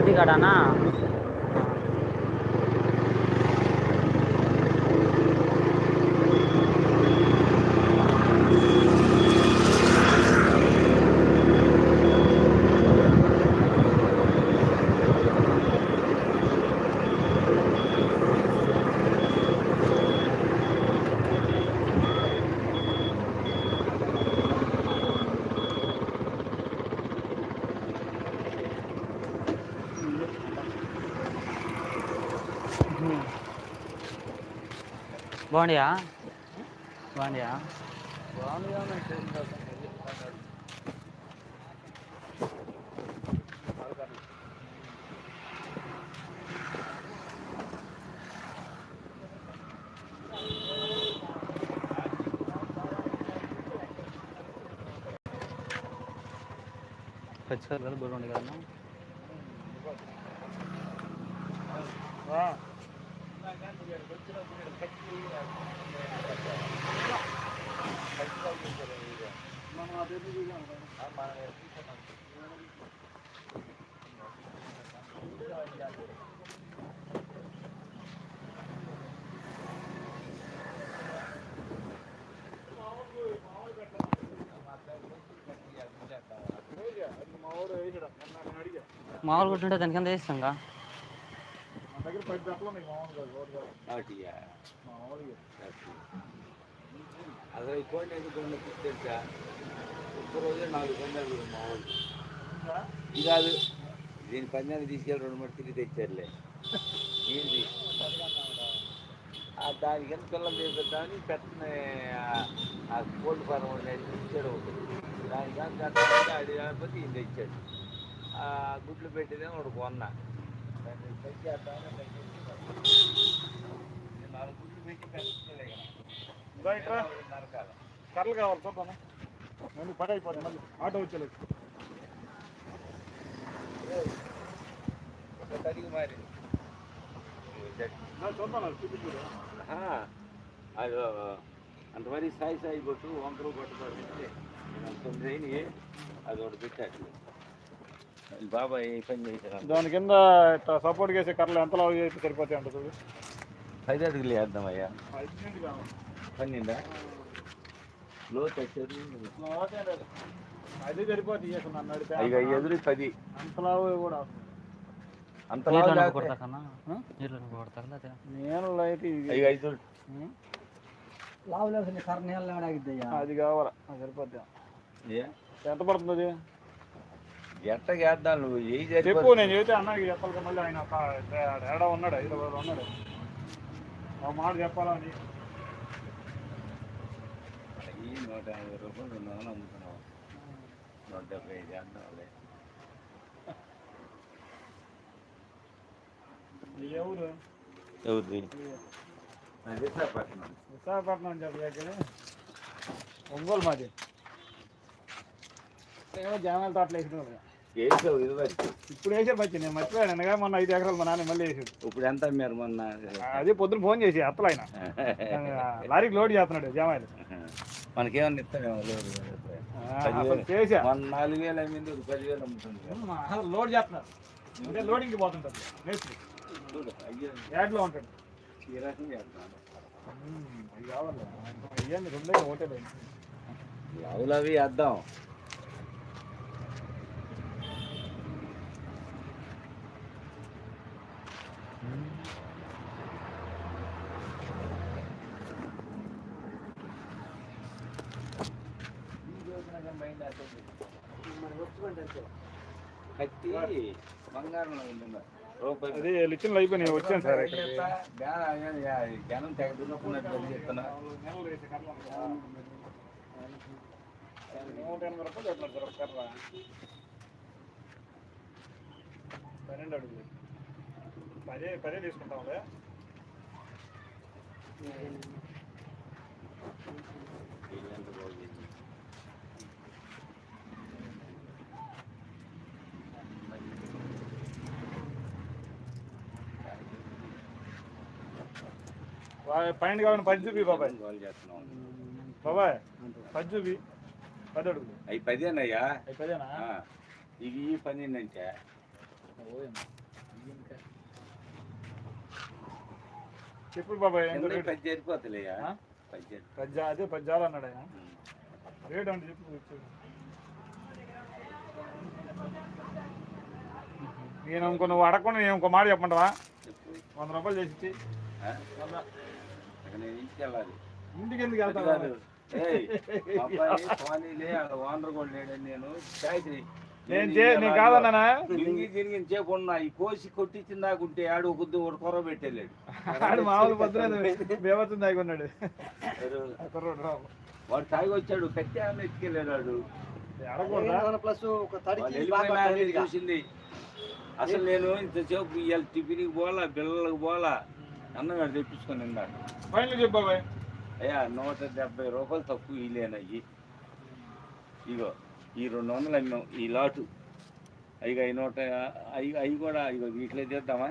எடுத்துக்காட்டானா? బాగుండియా? బాగుండియా? పచ్చికారు కదా బాగుంది కదా మామూలు కొట్టుంటే దానికి ఎంత ఇస్తాంగా అసలు ఈ కోడి ఎందుకు కొనుక్కు తెలుసా? ఒక్క రోజే నాలుగు పందాలు మామూలు. ఇది కాదు దీని పందాన్ని తీసుకెళ్ళి రెండు మూడు తిరిగి తెచ్చారులే. ఏంటి దానికి ఎంత పిల్లలు చేద్దామని పెట్టిన ఆ కోల్డ్ ఫారం ఉండేది ఇచ్చాడు ఒకటి దానికి కానీ అది కాకపోతే ఈయన తెచ్చాడు. గుడ్లు పెట్టేదే ఒకటి కొన్నా దాన్ని తెచ్చేద్దామని తెచ్చేసి నేను నాలుగు గుడ్లు పెట్టి పెట్టలే నరకాల కర్రలు కావాలి చూద్దాం మళ్ళీ పని అయిపోతుంది మళ్ళీ ఆటో వచ్చేలేదు ఒక తడిగి మారి చూద్దాం అది చూపించు ఆ, అది అంత మరి సాయి సాయి కొట్టు వంకరు కొట్టు పెడితే తొమ్మిది అయినాయి అది ఒకటి పెట్టాడు బాబాయ్ ఏ పని చేశారు దాని కింద ఇట్లా సపోర్ట్ చేసే కర్రలు ఎంత లావు అయితే సరిపోతాయి అంట చూడు. పది అడుగులు ఐదు కావాలి. పన్నెండా? లో తెచ్చారు అది సరిపోతాయి ఇక ఎదురు పది. అంత లావు కూడా అంత లావు నీళ్ళు నేను ఇక ఐదు ఉం? లావు లేకుండా కర్ర నీళ్ళు ఆడాగిద్దయ్యా అది కావాలా. సరిపోద్ది? ఎంత పడుతుంది అది? ఎట్టకి వేద్దాం నువ్వు? ఏ చెప్పు సరిపోతుంది? నేను చెబితే అన్నకి చెప్పాలి మళ్ళీ ఆయన ఒక ఏడా ఉన్నాడు హైదరాబాద్ ఉన్నాడు. ఒక మాట చెప్పాలా అని. ఈ నూట యాభై రూపాయలు రెండు వందలు అమ్ముతున్నావు నూట డెబ్బై ఐదు వేద్దాంలే ఈ ఎవరు? ఎవరిది? అది విశాఖపట్నం. విశాఖపట్నం అని చెప్పి దగ్గర ఒంగోలు మాది. ఏమో జామాల తోటలు వేసినాడు వేసావు ఇది వరకు ఇప్పుడు వేసారు పచ్చి నేను మర్చిపోయాను. అనగా మొన్న ఐదు ఎకరాలు మా నాన్న మళ్ళీ వేసాడు. ఇప్పుడు ఎంత అమ్మారు మొన్న? అదే పొద్దున ఫోన్ చేసి అత్తలు ఆయన. లారీకి లోడ్ చేస్తున్నాడు జామాయిలు. మనకేమన్నా ఆ, అసలు చేసా. మన నాలుగు వేలు అమ్మింది ఒక పదివేలు అమ్ముతుంది లోడ్ చేస్తున్నారు. అంటే లోడింగ్కి పోతుంటారు. మేస్త్రి యాడ్లో ఉంటాడు. ఈ రకం చేస్తాను ఉమ్, అది కావాలి. రెండే ఒకటే ఆవులు అవి వేద్దాం. కత్తి బంగారం ఉంది రూపాయి అదే లిచన్లు అయిపోయినాయి వచ్చాను సార్ జనం చెప్తున్నా వేసే కర్రలు ఉంటాయి. నూట ఎనభై రూపాయలు చెప్పినారు సార్ ఒక కర్ర పన్నెండు అడుగులు పదే పదే తీసుకుంటాం అదే బాబాయ్ పైన కావాలని పది చూపి బాబాయ్. బాబాయ్ పది చూపి. పది అడుగులు. అవి పదేనయ్యా అవి పదేనా? ఇవి పన్నెండంటే చెప్పు బాబాయ్ పది సరిపోతలేయా? ఆ? పది సరి- పది జా- అదే పది జాలు అన్నాడు ఆయన. రేట్ అంటే చెప్పు. నేను ఇంకో నువ్వు అడగకుండా నేను ఇంకో మాట చెప్పమంటావా? చెప్పు. వంద రూపాయలు చేసి? వంద. నేను ఇంటికి వెళ్ళాలి ఇంటికి ఎందుకు ఓనర్ కూడా లేడని నేను నేను చే ఈ కోసి కొట్టించిన దాకుంటే ఆడు కొద్ది ఒక కొర పెట్టలేడు. ఆడు మామూలు బేవత్తం దాగున్నాడు కుర్రోడు రావు. వాడు తాగి వచ్చాడు కత్తి అన్న ఎత్తుకెళ్ళాడు వాడు ప్లస్ ఒక. చూసింది. అసలు నేను ఇంతసేపు ఇవాళ టిఫిన్కి పోలా పిల్లలకు పోలా అన్నగాడు తెప్పించుకొని ఉన్నాడు ఫైనల్ చెప్పు బాబాయ్ అయ్యా నూట డెబ్బై రూపాయలు తక్కువ ఇల్లేనయ్యి ఇగో ఈ రెండు వందలు అమ్మాం ఈ లాటు. అయ్యి అవి నూట అవి అవి కూడా ఇగో ఇట్లా చేద్దామా?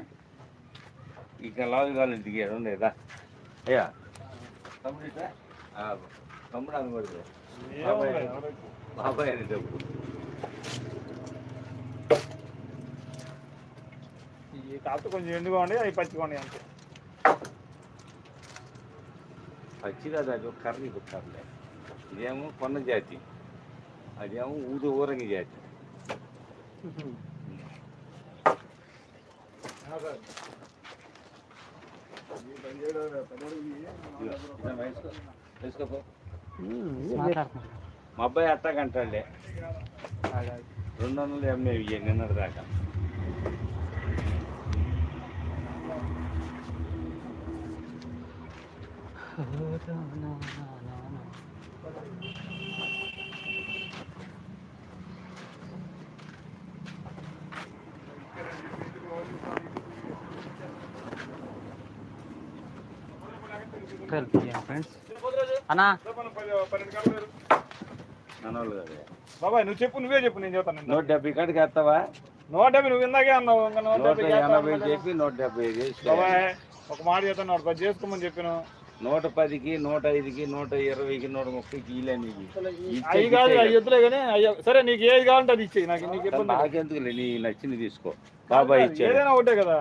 ఇక లాగు కావాలి దిగాడు లేదా? అయ్యా. తమ్ముడు తమ్ముడు అనకూడదు? బాబాయ్ అని డబ్బు ఈ కాకపోతే కొంచెం ఎండుగా ఉండి అవి పచ్చిగా ఉండి అంతే. పచ్చిగా అది ఒక కర్రీ ఇది ఒక కర్రీ ఇదేమో కొన్న జాతి అదేమో ఊదు ఊరంగి జాతి ఇదిగో, ఇదా వేసుకో. వేసుకోపో మాట్లాడుతున్నా మా అబ్బాయి అట్టగంటాడులే రెండు వందలు ఎంఏ ఇయ్యి నిన్నటి దాకా ఫ్రెండ్స్ అన్నా. కాళ్ళు వేరు. మనోళ్ళు కదా. బాబాయ్ నువ్వు చెప్పు నువ్వే చెప్పు నేను చెప్తాను నూట డెబ్బై కాడికి వేస్తావా? నూట డెబ్బై నువ్వు ఇందాకే అన్నావు ఇంకా నూట డెబ్బై ఎనభై. చెప్పి నూట డెబ్బై బాబాయ్ ఒక మాట చెప్తాను నూట పది చేసుకోమని చెప్పాను. నూట పదికి నూట ఐదుకి నూట ఇరవైకి నూట ముప్పైకి ఇలే నీకు అవి కాదు కానీ అయ్యో సరే నీకు ఏది కావాలంటే అది ఇచ్చేయి నాకు నీకు. నాకెందుకులే నీ నచ్చింది తీసుకో. బాబాయ్ ఇచ్చాడు. ఏదైనా ఒకటే కదా?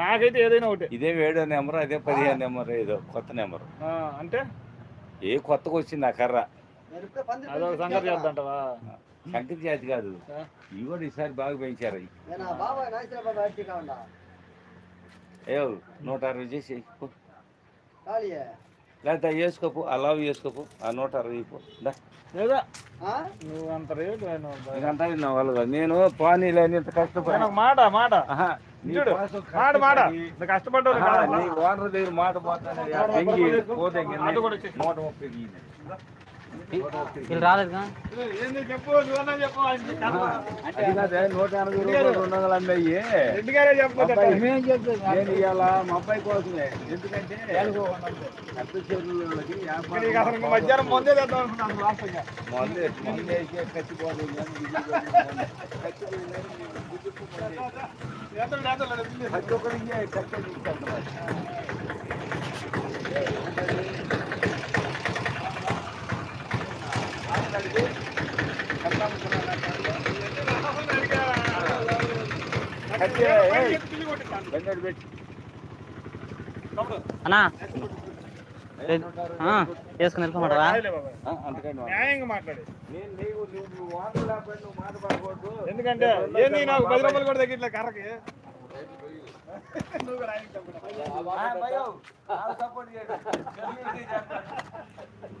నాకైతే ఏదైనా ఒకటే. ఇదే ఏడో నెంబర్ అదే పదిహేను నెంబర్ ఏదో కొత్త నెంబర్. అంటే? ఏ కొత్తగా వచ్చింది ఆ కర్ర? అదొక సంగతి. చేద్దంటవా? శంకర్ జాతి కాదు? ఇవి కూడా ఈసారి బాగా పెంచారు. ఏ నూట అరవై చేసి లేకపోతే వేసుకోపు అలా వేసుకోపు ఆ నూట అరవై. లేదా? నువ్వు అంత రేటు నేను ఇదంతా నా వల్ల కాదు. నేను పానీలు అని ఇంత కష్టపడి. మాట కోసం మాట ఓనర్ దగ్గర పోతానే. నూట ముప్పై. వీళ్ళు రాలేదుగా? నూట ఎనభై రూపాయలు రెండు వందలు అమ్మాయి రెడ్డి గారే నేను ఇవాళ మా అబ్బాయి కోసమే ఎందుకంటే అత్త చెరువులకి మధ్యాహ్నం ముందే ఇది కాదు, మొన్నే. కత్తిపోదు కానీ నేను గుర్తుకుపోతే ఎంత ఎంత లేదు. ప్రతి ఒక్కరికి కత్తి తీసుకెళ్తున్నారు. కత్తి, ఏయ్, బండి పెట్టి. అన్నా ఆ, వేసుకుని వెళ్ళిపోమంటావా రాయలే బాబాయ్. ఆ, అంతకంటే వాడు. న్యాయంగా మాట్లాడి నేను నీవు నువ్వు వాటర్ లేకపోతే నువ్వు మాట పడకూడదు ఎందుకంటే ఏంది నాకు పది రూపాయలు కూడా తగ్గిట్లే కర్రకి? నువ్వు కూడా ఆయనకి చెప్పు. ఆ, భయం. నాకు సపోర్ట్ చేయడు.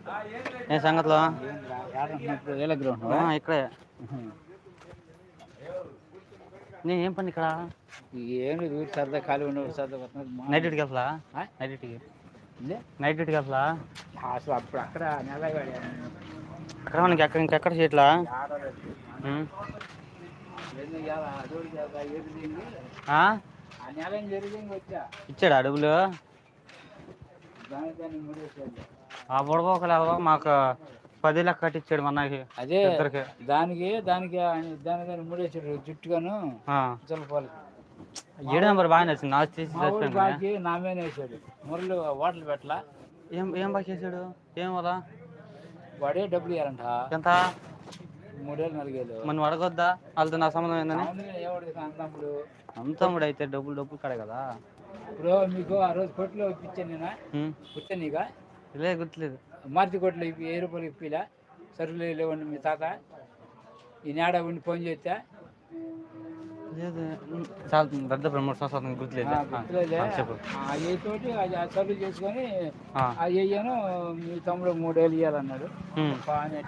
ఆ, ఏం లేదు. ఏ సంగతిలో గ్రౌండ్ ఆ, ఇక్కడే నేను ఏం పని ఇక్కడ? ఏం లేదు ఊరి సరదా ఖాళీ ఉండే సరదా నైట్ డ్యూటీకి వెళ్తా నైట్ డ్యూటీకి నైట్ డ్యూటీకి వెళ్తా అసలు అప్పుడు అక్కడ నెల అక్కడ మనకి ఎక్కడ ఇంకెక్కడ చేయట్లా ఇచ్చాడు అడుగులు? ఆ బుడబోకలు మాకు పది లెక్క కట్టించాడు మనకి అదే ఇద్దరికి. దానికి దానికి ఆయన దాని దాన్ని మూడేసాడు జుట్టుగాను ఆ. జలపాలకి. ఏడు నెంబర్ బాగా నచ్చింది నాకు చచ్చిపోయాను బాకి నా మీద వేసాడు మురళి హోటల్ పెట్టలా. ఏం ఏం బాగా చేశాడు ఏం వల్ల వాడే డబ్బులు ఇవ్వాలంట ఎంత? మూడేళ్ళు నాలుగేళ్ళు. మనం అడగొద్దా? వాళ్ళతో నా సంబంధం ఏందని? అంతప్పుడు అంతముడు అయితే డబ్బులు డబ్బులు కడే కదా. ఇప్పుడు మీకు ఆ రోజు కొట్లో ఇప్పించాను నేను. కూర్చొని నీగా లే గుర్తులేదు. మార్చి కొట్లో ఇప్పి ఏ రూపాయలు ఇప్పిలా? సరుకులు లేవండి మీ తాత. ఈ నేడ ఉండి ఫోన్ చేస్తే. చాలా పెద్ద మూడు సంవత్సరాలు గుర్తులేదు. తోటి సరుకులు చేసుకొని అయ్యాను మీ తమ్ముడు మూడేళ్ళు ఇవ్వాలన్నాడు. బాగానే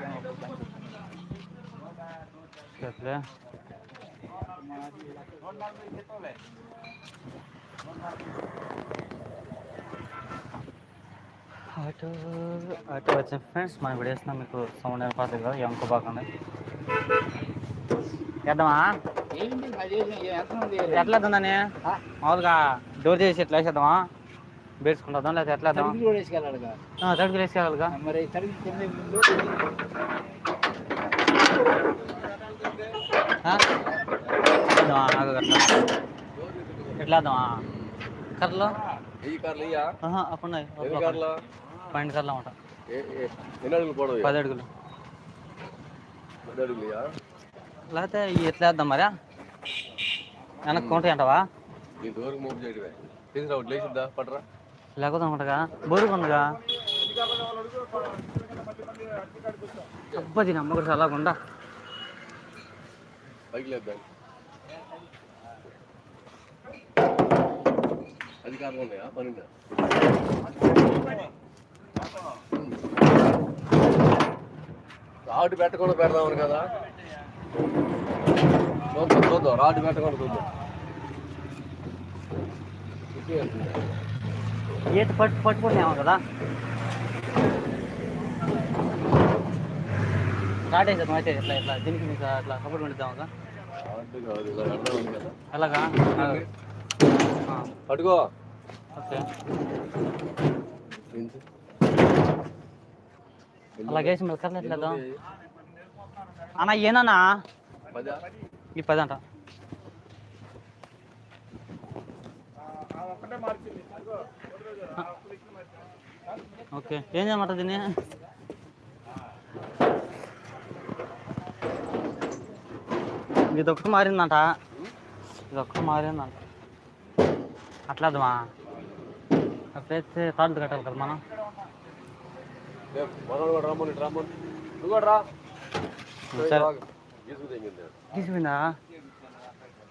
ఆటో ఆటో వచ్చిన ఫ్రెండ్స్. మనం ఇప్పుడు వేస్తున్నాం మీకు సౌండ్ అని పాత కదా ఎంక బాగుంది ఉంది? ఎట్లా వేద్దామని మామూలుగా డోర్ చేసి ఎట్లా వేసేద్దామా? బేర్చుకుంటాం లేకపోతే ఎట్లా వేద్దాం తడికి కూడా వేసుకెళ్ళాడుగా తడుగులు వేసేయాలిగా మరి ఎట్లా వేద్దామా? కర్రలో? అప్పుడు పన్నెండు కర్రలు అన్నమాట ఏ- ఏ- ఎన్ని అడుగులు పొడవు పది అడుగులు. పది అడుగులు లేకపోతే ఎట్లా వేద్దాం మరి? వెనక్కి ఉంటాయి అంటావా? నీ దూరం చేయడమే. లేచిద్దా? పట్టరా. లేకపోతే అనమాటగా బోరుగా ఉందిగా అబ్బా దీని అమ్మ కూడా పైకి లేద్దాం? అధికారులు ఉన్నాయా? పని రాడ్ పెట్టకుండా పెడదామని కదా. చూద్దాం చూద్దాం. రాడ్ పెట్టకుండా చూద్దాం. ఈత పట్టు పట్టుకుంటున్నామో కదా? స్టార్ట్ అయితే ఇట్లా ఇట్లా దీనికి మీకు అట్లా కదా? ఎలాగా? ఆ, పట్టుకో. ఓకే. అలాగేసి వేద్దాం అన్న ఏనన్నా ఈ పది అంట ఓకే ఏం చేయమంట దీన్ని? ఇది ఒక్క మారిందంట. ఇది ఒక్క మారిందంట. అట్లా అర్థమా? అట్లయితే తాళ్ళు కట్టాలి కదా మనం. మనోడు కూడా రమ్మని రమ్మని. నువ్వు కూడా రా. తీసుకుందా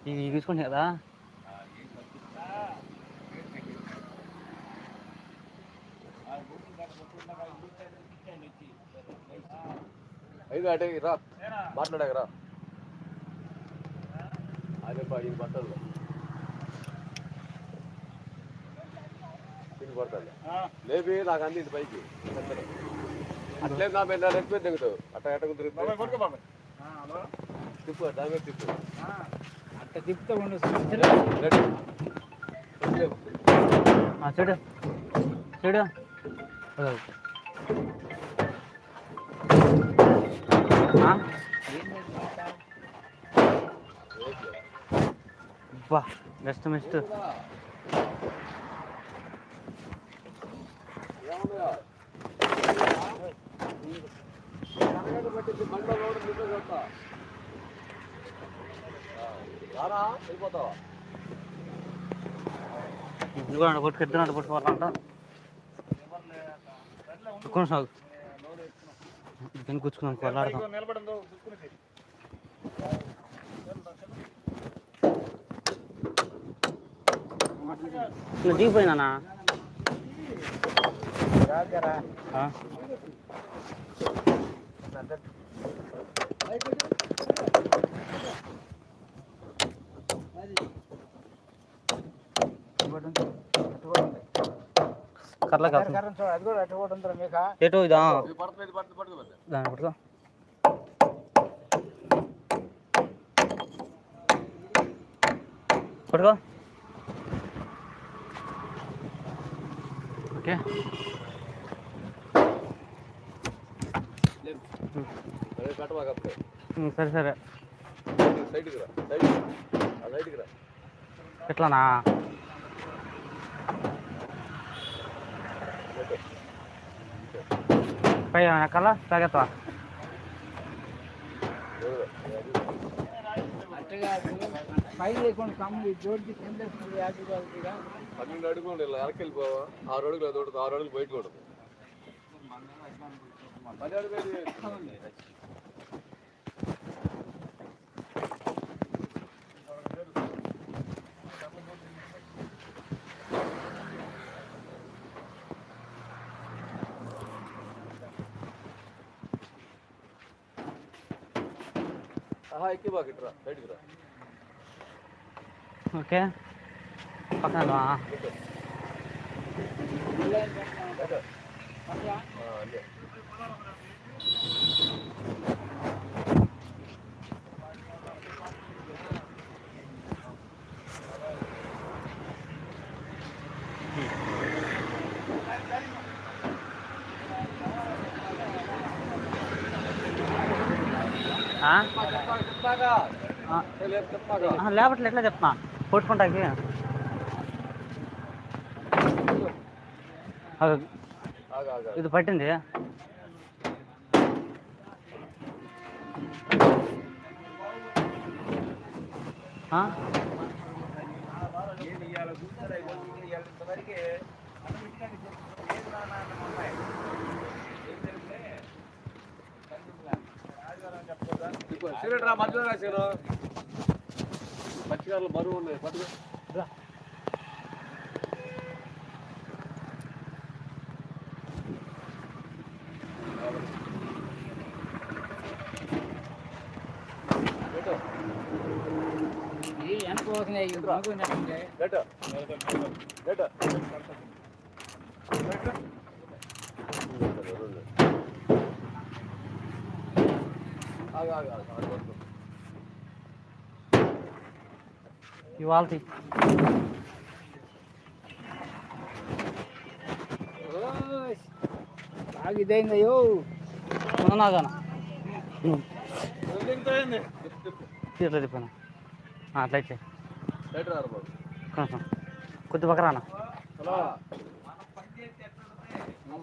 ఇవి తీసుకుంటే కదా. ఐదు అటే రా. మాట్లాడాక రా. అదే పది బట్టలు. తిరిగి పడతాను లేపి నాకు అంది ఇంటి పైకి. అట్లే నా మీద రెడ్ మీద దిగుతావు. అట్ట ఎట్టకు తిరుగుతావు? తిప్పు దాని మీద తిప్పు. అట్ట తిప్పుతూ ఉండు చూడు. చూడు. అదో. ఆ? అబ్బా పట్టింది బండ్లో రోడ్డు రారా వెళ్ళిపోతావా? సాగు దీన్ని కూర్చుకున్నాను కొల్లాడతాం చూసుకునేది నువ్వు దిగిపోయినానా ఆ? కర్ల కాదు. ఎటు ఇదా? దాన్ని పట్టుకో. పట్టుకో. ఓకే. సరే సరే. ఎట్లానా? పై ఎక్కాలా? తాగెత్తవా? పై లేకుండా కమ్ములు జోడికి కింద పన్నెండు అడుగులు ఇలా వెనక్కి ఆరు అడుగులు అది ఆరు అడుగులు బయట కూడా పది అడుగులు ఎక్కి బాగా ఇట్రా బయటికి రా ఓకే పక్కన వెళ్దామా? ఆ, అదే లేపట్లే ఎట్లా చెప్తున్నా? కొట్టుకుంటాకి ఇది పట్టింది? ఆ? రా మధ్యలో రాశాను పచ్చికారులు బరువు ఉన్నాయి పట్టుకో. పెట్టు. మగ నెట్టుంటే పెట్టు. పెట్టు. ఆగు ఆగు ఆగు ఆగు పట్టుకో. ఇవాళ బాగా ఇదైందయ్యో నాగాన ఇట్లా చెప్పాను అట్లా ఇచ్చే బయట రారు బాబు? కొంచెం. కొద్ది పక్క రానా? హలో.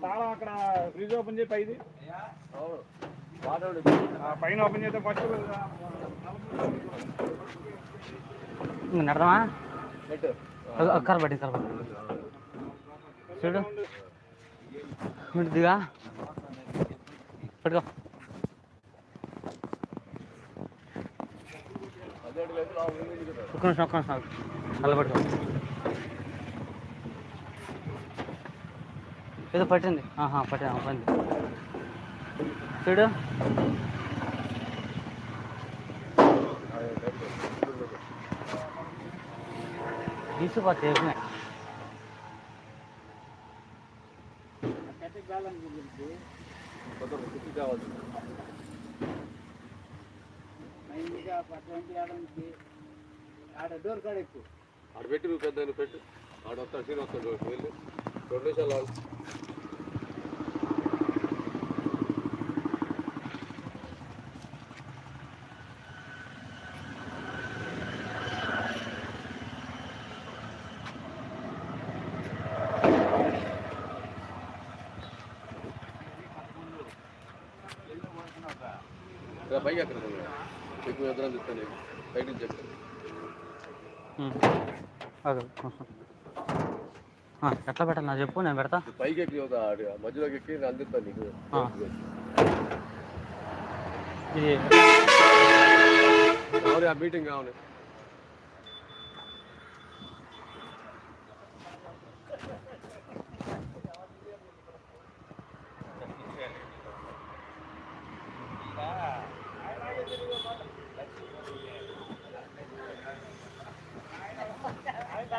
తాళం అక్కడ ఫ్రిడ్జ్ ఓపెన్ చేయి పైది. పైన ఓపెన్ చేస్తే ఫస్ట్ నడదామా పెట్టు కర పట్టి కర పట్టి చూడు. ఇటు దిగా. పెట్టుకో. ఒక్క నిమిషం ఒక్క నిమిషం అలా పెట్టుకో. ఏదో పట్టింది. ఆహా పట్టింది పడింది చూడు తీసుకుపోతే వేసినాయి కొంచెం కుర్చీ కావాలి ఆడ డోర్ కాడ ఎక్కువ ఆడ పెట్టి నువ్వు పెద్ద ఆయన పెట్టు ఆడ వస్తాడు సీన్ వస్తాడు వెళ్ళి రెండు నిమిషాలు ఆగు. రా, పైకి ఎక్కడ ఎక్కువ ఎదురు చెప్తాను చెప్తాను. అదే. ఎట్లా పెట్టాలి? నా చెప్పు నేను పెడతా. పైకి ఎక్కి ఒక మధ్యలోకి ఎక్కి అందిస్తాను నీకు. ఇది ఆ మీటింగ్ కావాలి.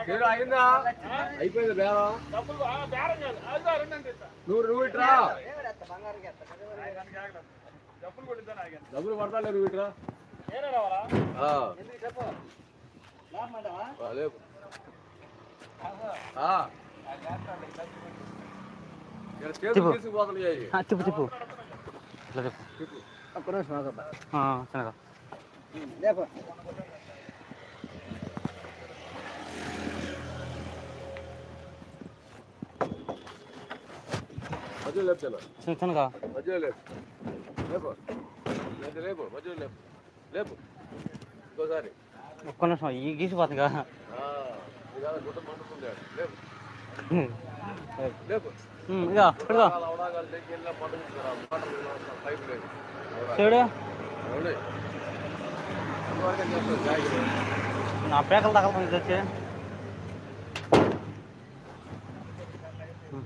ఏదో అయిందా? అయిపోయింది బేరం. నువ్వు నువ్వు ఇట్రా. డబ్బులు పడతాలే నువ్వు ఇట్రా. చేతులు తిప్పు. తిప్పు. ఒక్క నిమిషం లేపో. మధ్యలో లేపుతాను చిన్న చిన్నగా? మధ్యలో లేపు. లేపు. లేదు లేపు మధ్యలో లేపు. లేపు. ఇంకోసారి. ఒక్క నిమిషం ఈ గీసిపోతుంది కదా ఆ, ఇది కాదు, గుట్ట మండుతుంది. లేపు. లేపు. చూడు జాగ్రత్త నా పేకలు తగలుతుంది ఇది వచ్చి. ఉమ్.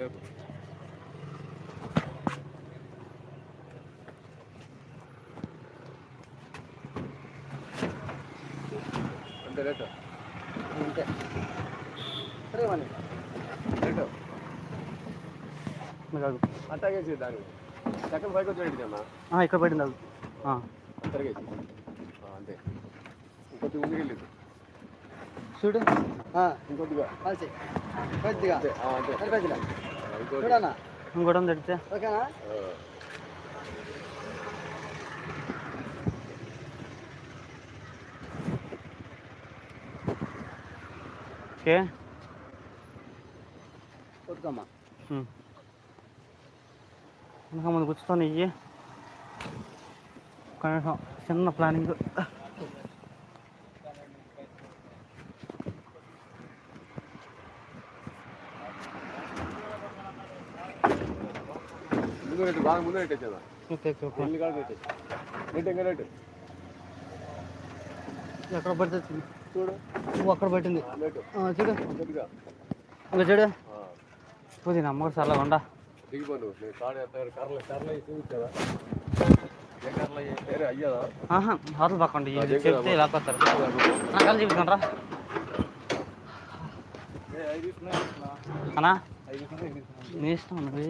ఆగు. లేపు అంతే రేటు రేటు ఇదిగో ఆగు. అట్టాగేసి దాన్ని సెకండ్ పైకి వచ్చి ఆ, ఇక్కడ పెట్టింది ఆగు. ఆ, తిరిగేసి అంతే. ఇంకొద్ది ముందుకెళ్ళింది చూడు ఇంకొద్దిగా కొద్దిగా అంతే ఆ, అంతే సరిపోతుందా? ఆ, ఇంకోటి చూడన్నా ఇంకోటి ఉంది ఎడితే ఓకేనా ఆ. ఓకే కొట్టుకోమ్మా ఉమ్. ఇంకా ముందు కూర్చుతాను ఇయ్యి కనీసం చిన్న ప్లానింగ్ బాగా ముందు రేటు వచ్చేదా ఎన్ని కాడ రేటు రేటు ఇంకా రేటు? ఎక్కడ పడితే చూడు. నువ్వు అక్కడ పెట్టింది. చూడు. ఇంకా చూడు. ఆ, పోతుంది అమ్మగారు సరళ ఉండా. దిగిపో నువ్వు. నేను కాడ ఎత్తాను కర్రలు కర్రలు వేసి చూపించావా ఏ కర్రలు అయ్యాయి వేరే అయ్యాదా ఆహా హోటల్ పక్కండి. చెప్తే ఇలా కొత్తారు నా చూపిస్తాను రా అన్నా? నీ ఇష్టం నువ్వు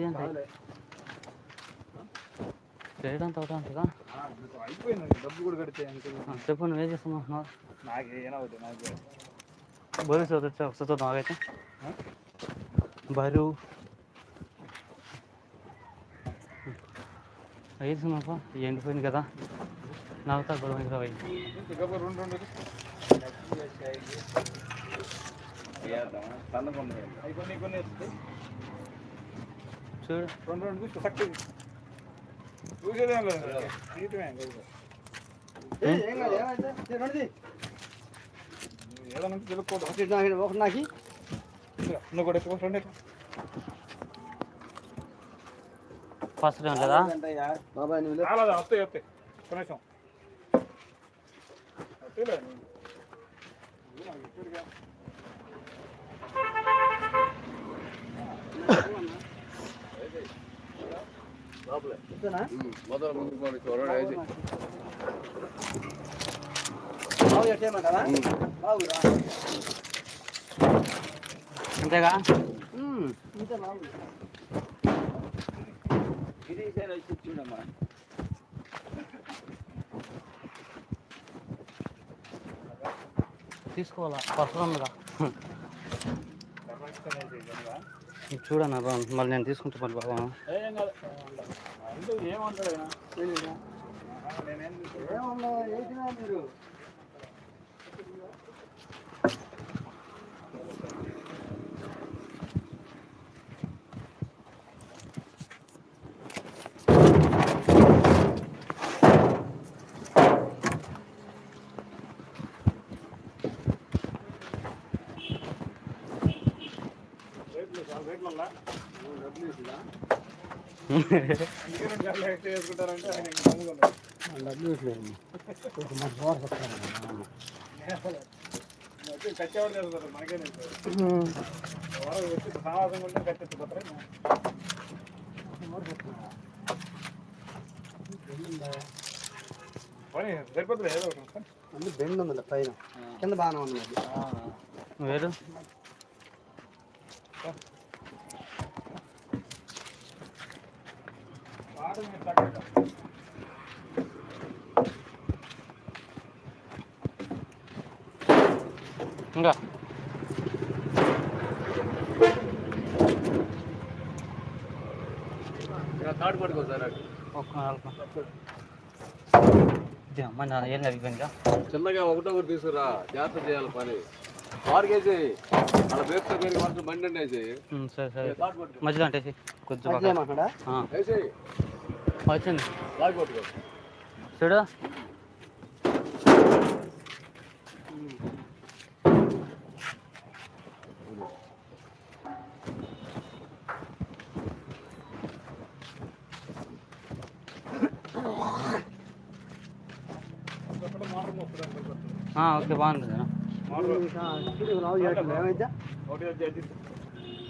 చేయడం ఉంటుందా అయిపోయింది డబ్బు కూడా కడితే అనుకో ఆ, చెప్పు నువ్వేం చేస్తున్నావు? నాకు ఏనవుతుంది నాకు బరువు చదువు ఒకసారి బరువు. వేస్తున్నాపా ఎండిపోయింది కదా. నవ్వుతా గొడవ వస్తాయి. చూడు. రెండు రెండు చూసేదేం లేదు తీయటమే లేదు. ఏయ్, ఒకటి నాకి నువ్వు కూడా ఎక్కువ రెండు ఫస్ట్ టైం కదా బాబాయ్ నువ్వు వస్తాయి వస్తాయి కనీసం ఇది నాకు ఇప్పటికే. లోపలే చెప్తానా మొదలు ముందుకు పోనీ అంతేగా? చూడమ్మా తీసుకోవాలా? చేయగలరా? చూడన్నా మళ్ళీ నేను తీసుకుంటా మళ్ళీ బాబా. అంటే ఏమంటాడు ఆయన తెలియదా? ఆ, నేనేం ఏమన్నా వేసినా మీరు రేట్లు చాలా రేట్లు ఉందా? అందుకే సరిపోతుంది బెండ్ ఉంది పైన. కింద బాగానే ఉంది. వేరు? ఇంకా. ఇలా తాడు పట్టుకో సార్ అటు. ఒక్క నాలుగు. ఇది అమ్మ నా ఏం అయిపోయిందిగా చిన్నగా ఒకటో ఒకటి తీసుకురా. జాగ్రత్త చేయాలి పని. వారికేసి అలా వేస్తే పెరిగి మనసు బండి అండేసి ఉమ్, సరే సరే. మధ్యలో అంటేసి కొంచెం మధ్య పక్కన. ఏమంటున్నాడా ఆ, వేసి వచ్చింది లాగి కొట్టుకో చూడు ఆ, ఓకే బాగుంది ఏమైతే ఒకటి వచ్చి అది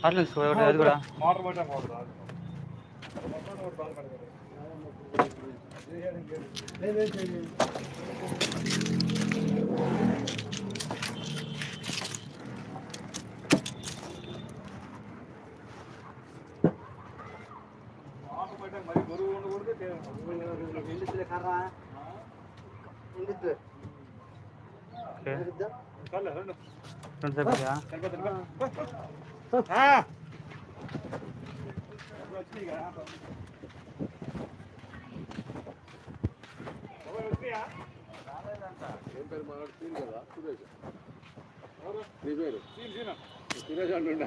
అట్లా తీసుకో, ఒకటి అది కూడా రెండు. రెండు సరిపోయా సరిపోతుందిగా? ఆ! ఇప్పుడు వచ్చినాయి కదా. ఎవరు వచ్చినాయా? ఏం పేరు మనోడు సీన్ కదా సురేష్ నీ పేరు? సురేష్ అంటుండే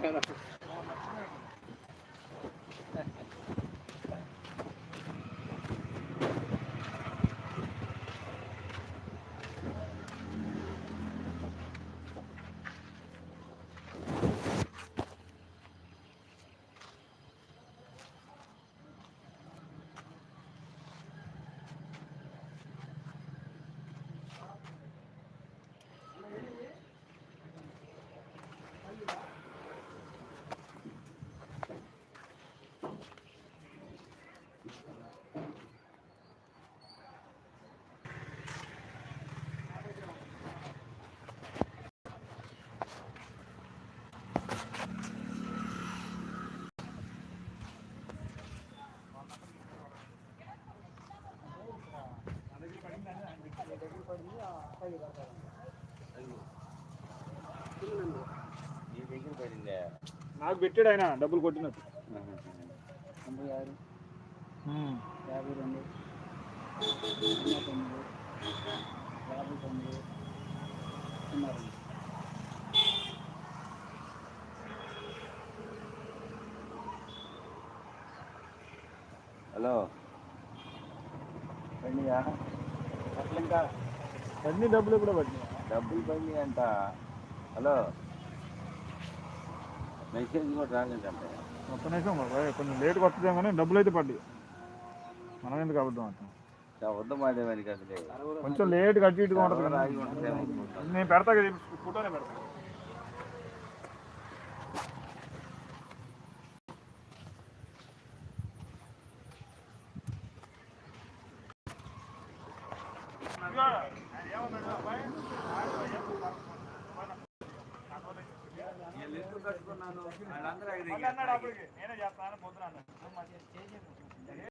నాకు పెట్టాడు ఆయన డబ్బులు కొట్టినట్టు. తొంభై ఆరు యాభై రెండు సున్నా తొమ్మిది యాభై తొమ్మిది సున్నా రెండు హలో. అట్లా ఇంకా అన్ని డబ్బులు కూడా పట్టినాయి. డబ్బులు బండి అంట. హలో? మెసేజ్ కూడా రాలేదంట. ఒక్క నిమిషం బాబాయ్, కొంచెం లేట్గా వస్తుందేమో కానీ డబ్బులు అయితే పడ్డాయి. మనం ఎందుకు అబద్ధం అంటాం? వద్ద మాదేవానికి అసలే కొంచెం లేట్గా అటు ఇటుగా ఉంటుంది. నేను పెడతా కదా ఫోటోనే పెడతా.